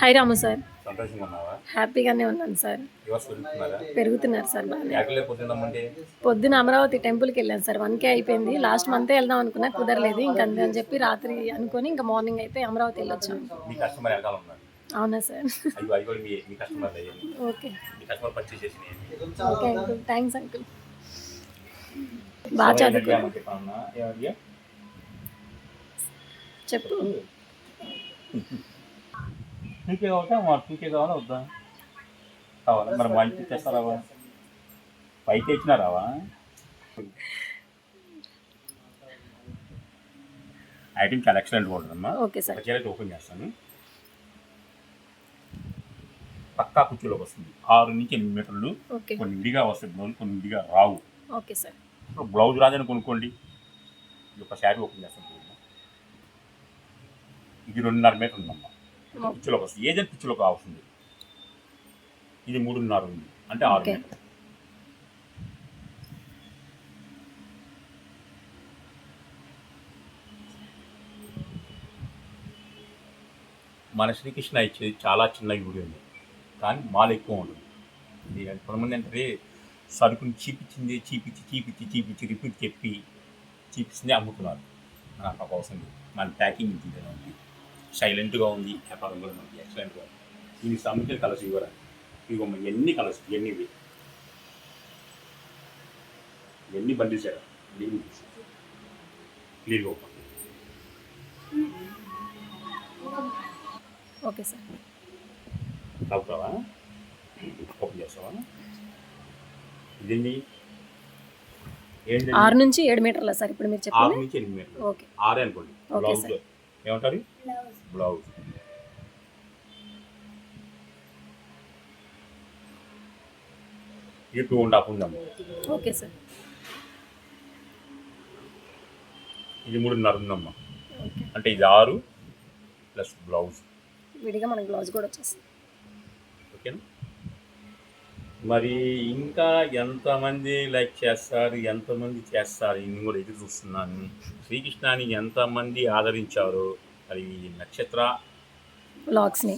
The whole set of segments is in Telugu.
హాయ్ రాము సార్. హ్యాపీగానే ఉన్నాను సార్. పెరుగుతున్నారా? సార్ బాగా పొద్దున అమరావతి టెంపుల్కి వెళ్ళాను సార్. వన్ కే అయిపోయింది. లాస్ట్ మంతే వెళ్దాం అనుకున్నా కుదరలేదు. ఇంకా అంతే అని చెప్పి రాత్రి అనుకొని ఇంకా మార్నింగ్ అయితే అమరావతి వెళ్ళొచ్చాను. అవునా sir? Okay. Okay uncle. Thanks uncle. బాగా చదువుకో చెప్పు. టూకే కావాలా మరి టూకే కావాలా వద్దా కావాలా మరి మా ఇంటికి తెస్తారావా పైకి ఇచ్చినారావా ఐటమ్ చాలా ఎక్సలెంట్ ఉంటుందమ్మా ఓకే సార్ ఒక చీర అయితే ఓపెన్ చేస్తాను పక్కా కుర్చీలోకి వస్తుంది ఆరు నుంచి ఎనిమిది మీటర్లు ఓకే కొన్ని విడిగా వస్తాయి బ్లౌజ్ కొన్ని విడిగా రావు ఓకే సార్ ఇప్పుడు బ్లౌజ్ రాదని కొనుక్కోండి ఇది ఒక శారీ ఓపెన్ చేస్తాను. ఇది రెండున్నర మీటర్ ఉందమ్మా పిచ్చిలోకి. వస్తుంది. ఏజెంట్ పిచ్చిలోకి వస్తుంది ఇది మూడున్నర ఉంది. అంటే ఆరు. మీటర్ మన శ్రీకృష్ణ ఇచ్చేది చాలా చిన్న గుడి ఉంది. కానీ మాల్ ఎక్కువ ఉంటుంది. ఇది కొంతమంది అంటే సరుకుని చీపించింది చీపించి చీపించి చీపించి రిపీట్ చెప్పి చీపించింది అమ్ముతున్నారు. నాకు అవసరం లేదు. మన ప్యాకింగ్ ఉంది. సైలెంట్గా ఉంది వ్యాపారం కూడా మనకి ఎక్సలెంట్గా ఉంది. దీనికి సంబంధించిన కలర్స్ ఇవ్వరా? మరి ఎన్ని కలర్స్ ఎన్ని ఇవి? ఎన్ని బండిల్స్ సార్ క్లియర్గా ఓపెన్. Okay sir. తాగుతావా? ఓపెన్ చేస్తావా? ఇదేంటి ఆరు నుంచి ఏడు మీటర్ల సార్ ఇప్పుడు మీరు ఆరు చెప్పింది? నుంచి ఎనిమిది మీటర్లు. ఓకే. ఆరే అనుకోండి. ఏమంటారు? బ్లౌజ్. ఇది టూ అండ్ హాఫ్ ఉందమ్మా. Okay sir. ఇది మూడున్నర ఉందమ్మా. అంటే ఇది ఆరు ప్లస్ బ్లౌజ్. విడిగా మనకి బ్లౌజ్ కూడా వచ్చేస్తుంది. ఓకేనా? మరి ఇంకా ఎంతమంది లైక్ చేస్తారు ఎంతమంది చేస్తారు నేను కూడా ఎదురు చూస్తున్నాను. శ్రీకృష్ణాని ఎంతమంది ఆదరించారో మరి ఈ నక్షత్ర బ్లాగ్స్ని.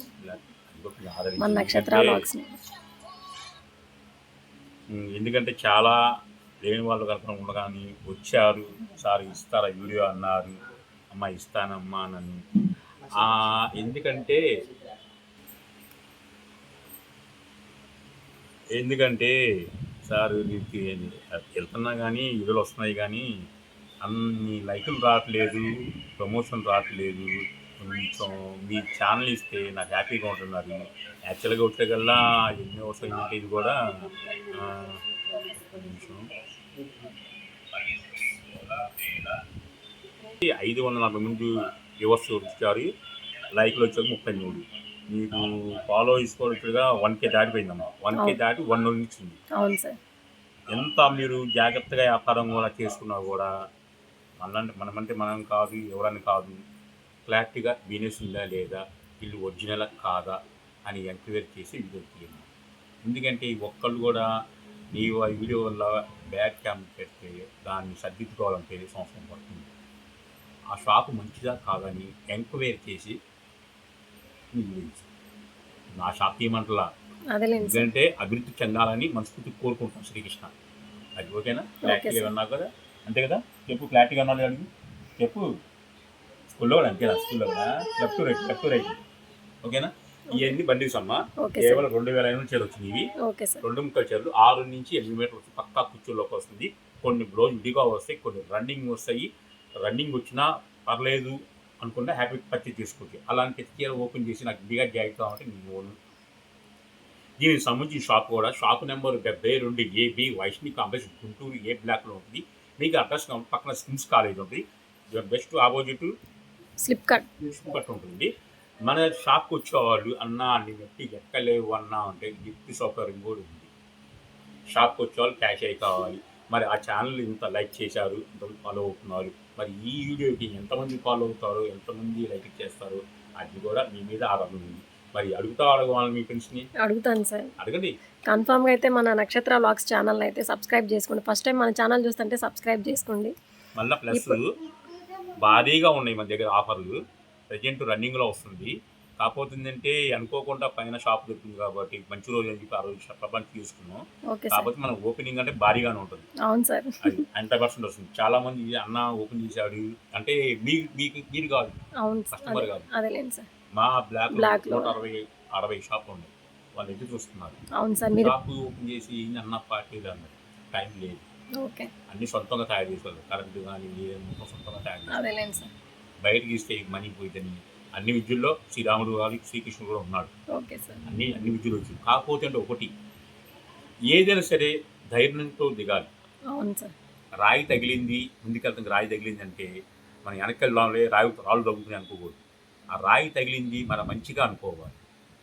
మన నక్షత్ర ఎందుకంటే, బ్లాగ్స్ని ఉమ్, ఎందుకంటే చాలా లేని వాళ్ళు కనుక ఉండగాని వచ్చారు సార్ ఇస్తారా వీడియో అన్నారు. అమ్మ ఇస్తానమ్మా నన్ను ఎందుకంటే ఎందుకంటే సార్ నీకు వెళ్తున్నా కానీ ఇదులు వస్తున్నాయి కానీ అన్ని లైకులు రావట్లేదు ప్రమోషన్ రావట్లేదు. కొంచెం మీ ఛానల్ ఇస్తే నాకు హ్యాపీగా ఉంటున్నారు. యాక్చువల్గా వచ్చేకల్లా కల్లా ఎన్ని వస్తాయంటే ఇది కూడా ఐదు వందల నలభై ముందు వ్యూవర్స్ వచ్చారు. లైక్లు వచ్చాక ముప్పై మూడు. మీకు ఫాలో చేసుకోవచ్చుగా వన్ కే దాటిపోయిందమ్మా. వన్ కే దాటి వన్ వచ్చింది. అవును సార్. ఎంత మీరు జాగ్రత్తగా వ్యాపారం కూడా చేసుకున్నా కూడా మనంటే మనమంటే మనం కాదు ఎవరని కాదు క్లారిటీగా బిజినెస్ ఉందా లేదా వీళ్ళు ఒరిజినల్ కాదా అని ఎంక్వైరీ చేసి వీడియో ఎందుకంటే ఒక్కళ్ళు కూడా నీవు ఆ వీడియో వల్ల బ్యాడ్ క్యామ్ పెడితే దాన్ని సర్దిద్దుకోవాలంటే సంవత్సరం పడుతుంది. ఆ షాప్ మంచిదా కాదని ఎంక్వైరీ చేసి నా అదేలేండి సార్. ఎందుకంటే అభివృద్ధి చెందాలని మనస్ఫూర్తి కోరుకుంటాం శ్రీకృష్ణ. అది ఓకేనా? క్లారిటీగా. ఉన్నావు కదా? అంతే కదా? చెప్పు క్లారిటీగా ఉన్నాడు అడుగు. చెప్పు. స్కూల్లో కూడా అంతేనా? స్కూల్లో కూడా. లెఫ్ట్ రైట్ లెఫ్ట్ రైట్ ఓకేనా? ఇవన్నీ బండిల్స్ అమ్మా కేవలం రెండు వేల ఐదు చీరలు వచ్చినాయి ఇవి. రెండు ముక్కల చీరలు ఆరు నుంచి ఎనిమిది మీటర్లు వచ్చి పక్కా కుర్చీలోకి వస్తుంది. కొన్ని బ్లౌజ్ విడిగా వస్తాయి కొన్ని రన్నింగ్ వస్తాయి. రన్నింగ్ వచ్చినా పర్లేదు. అనుకుంటే హ్యాపీ పర్చేజ్ చేసుకోవచ్చు అలాంటి చీర ఓపెన్ చేసి నాకు బిగా జాకెట్ కావాలంటే నేను ఓను. దీనికి సంబంధించిన షాప్ కూడా షాప్ నెంబర్ డెబ్బై రెండు AB Vaishnavi complex Guntur A బ్లాక్లో ఉంటుంది మీకు అడ్రస్ పక్కన స్కిమ్స్ కాలేజ్ ఉంటుంది best opposite slip cut cut ఉంటుంది. మన షాప్కి వచ్చేవాళ్ళు అన్నా అన్ని బట్టి ఎక్కలేవు అన్నా అంటే గిఫ్ట్ సౌకర్యం కూడా ఉంది. షాప్కి వచ్చేవాళ్ళు క్యాష్ అయి కావాలి. మరి ఆ ఛానల్ ఇంత లైక్ చేశారు ఇంతమంది ఫాలో అవుతున్నారు. మరి ఈ వీడియోకి ఎంతమంది ఫాలో అవుతారో ఎంతమంది లైక్ చేస్తారో అది కూడా మీ మీద ఆధారం ఉంది. మరి అడుగుతా అడగవాలి మీ ఫ్రెండ్స్ని అడుగుతాను సార్. అడగండి. కన్ఫామ్గా అయితే మన నక్షత్ర బ్లాగ్స్ ఛానల్ అయితే సబ్స్క్రైబ్ చేసుకోండి. ఫస్ట్ టైం మన ఛానల్ చూస్తుంటే సబ్స్క్రైబ్ చేసుకోండి. మళ్ళీ ప్లస్ భారీగా ఉన్నాయి మన దగ్గర ఆఫర్లు ప్రజెంట్ రన్నింగ్లో వస్తుంది. కాకపోతే ఏంటంటే అనుకోకుండా పైన షాప్ దొరికింది కాబట్టి మంచి రోజు అని చెప్పి ఆ రోజు షట్ల తీసుకున్నాం. కాకపోతే మన ఓపెనింగ్ అంటే భారీగానే ఉంటుంది. అవును సార్. హండ్రెడ్ పర్సెంట్ వస్తుంది. చాలా మంది అన్న ఓపెన్ చేశాడు. అంటే మీకు మీరు కాదు. కస్టమర్ కాదు. మా బ్లాక్లో. నూట అరవై అరవై షాపులు ఉన్నాయి. వాళ్ళు ఎదురు చూస్తున్నారు. అవును సార్ మీరు షాపు ఓపెన్ చేసి అన్న పార్టీలు అన్నారు. టైం లేదు. ఓకే. అన్ని సొంతంగా తయారు చేసేవాళ్ళు కరెంటు కానీ సొంతంగా తయారు బయటకి ఇస్తే మనీ పోయిద్దని అన్ని విద్యుల్లో శ్రీరాముడు కానీ శ్రీకృష్ణుడు కూడా ఉన్నాడు. Okay sir. అన్ని అన్ని విద్యులు వచ్చి. కాకపోతే అంటే ఒకటి ఏదైనా సరే ధైర్యంతో దిగాలి. రాయి తగిలింది ముందుకెళ్తాం రాయి తగిలింది అంటే మన వెనకెళ్ళాంలే రాయి రాళ్ళు తగ్గుతుంది అనుకోకూడదు. ఆ రాయి తగిలింది మన మంచిగా అనుకోవాలి.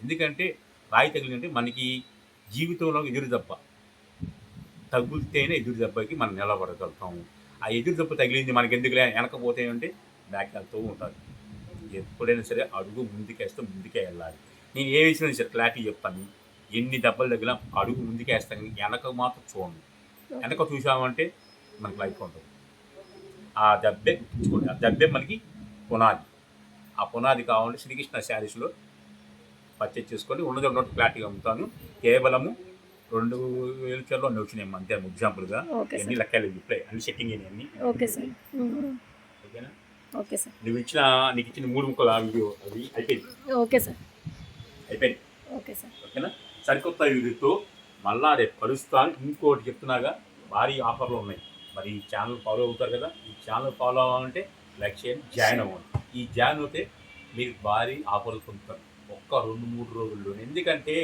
ఎందుకంటే రాయి తగిలిందంటే మనకి జీవితంలో ఎదురు దెబ్బ. తగ్గితేనే ఎదురు దెబ్బకి మనం నిలబడగలుగుతాము ఆ ఎదురు దెబ్బ తగిలింది మనకి ఎందుకు వెనకపోతే అంటే బ్యాక్ వెళ్తూ ఉంటుంది ఎప్పుడైనా సరే అడుగు ముందుకేస్తే ముందుకే వెళ్ళాలి నేను ఏ విషయం సరే క్లారిటీ చెప్తాను ఎన్ని దెబ్బలు తగిలినా అడుగు ముందుకేస్తాను. వెనక మాత్రం చూడండి వెనక చూసామంటే మనకి లైఫ్ ఉంటుంది. ఆ దెబ్బే గుర్తుంచుకోండి ఆ దెబ్బే మనకి పునాది. ఆ పునాది కావాలంటే శ్రీకృష్ణ శారీస్లో పర్చేజ్ చేసుకొని ఉన్నది ఉన్నట్టు క్లారిటీగా అమ్ముతాను. కేవలము రెండు వేల చీరలో అన్నీ వచ్చినాయి అంతే ఎగ్జాంపుల్గా. ఎన్ని లెక్కలు ఇప్పుడే అన్ని సెట్టింగ్ అయినాయి అన్ని. Okay sir. ఓకేనా? Okay sir. నువ్వు ఇచ్చిన నీకు ఇచ్చిన మూడు ముక్కలు ఆ వీడియో అది అయిపోయింది. Okay sir. అయిపోయింది. Okay sir. ఓకేనా? సరికొత్త వీడియోతో మళ్ళా రేపు కలుస్తాను ఇంకోటి చెప్తున్నాగా భారీ ఆఫర్లు ఉన్నాయి. మరి ఈ ఛానల్ ఫాలో అవుతారు కదా ఈ ఛానల్ ఫాలో అవ్వాలంటే లైక్ చేయండి జాయిన్ అవ్వండి. ఈ జాయిన్ అవుతే మీరు భారీ ఆఫర్లు పొందుతారు. ఒక్క రెండు మూడు రోజుల్లోనే. ఎందుకంటే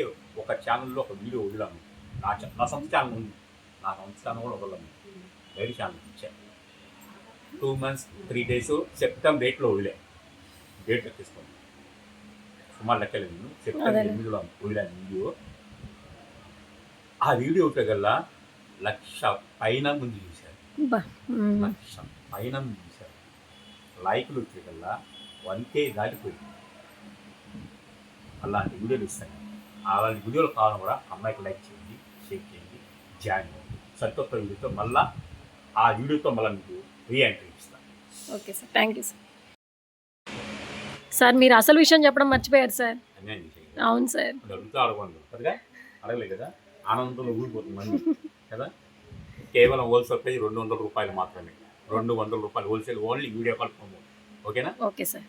ఒక ఛానల్లో ఒక వీడియో వదిలాను నా నా సొంత ఛానల్ ఉంది. నా సొంత ఛానల్ కూడా వదలను వేరే ఛానల్ ఇచ్చాను two months three days September డేట్లో వదిలే. డేట్ లెక్కిస్తాను సుమారు లెక్కలేదు నేను. అదేలే. ఎనిమిదిలో వదిలాను వీడియో. ఆ వీడియో కల్లా లక్ష పైన ముందు చూశారు. లక్ష పైన ముందు చూశారు. లైకులు వచ్చేకల్లా వన్ కే దాటిపోయింది. అలాంటి వీడియోలు ఇస్తాను. అలాంటి వీడియోలు కావాలని కూడా అమ్మాయికి లైక్ చేయండి షేర్ చేయండి జాయిన్ అవ్వండి. సరికొత్త వీడియోతో మళ్ళా ఆ వీడియోతో మళ్ళీ మీకు రీ ఎంట్రీ ఇస్తాను okay sir thank you sir. Sir మీరు అసలు విషయం చెప్పడం మర్చిపోయారు సార్. అవును సార్. అడుగుతూ అడగండి అడగలేదు కదా ఆనందంలో ఊరిపోతుంది కదా? కేవలం హోల్సేల్ ప్రైస్ రెండు వందల రూపాయలు మాత్రమే. రెండు వందల రూపాయలు హోల్సేల్ ఓన్లీ వీడియో కాల్ ఓకేనా? Okay sir.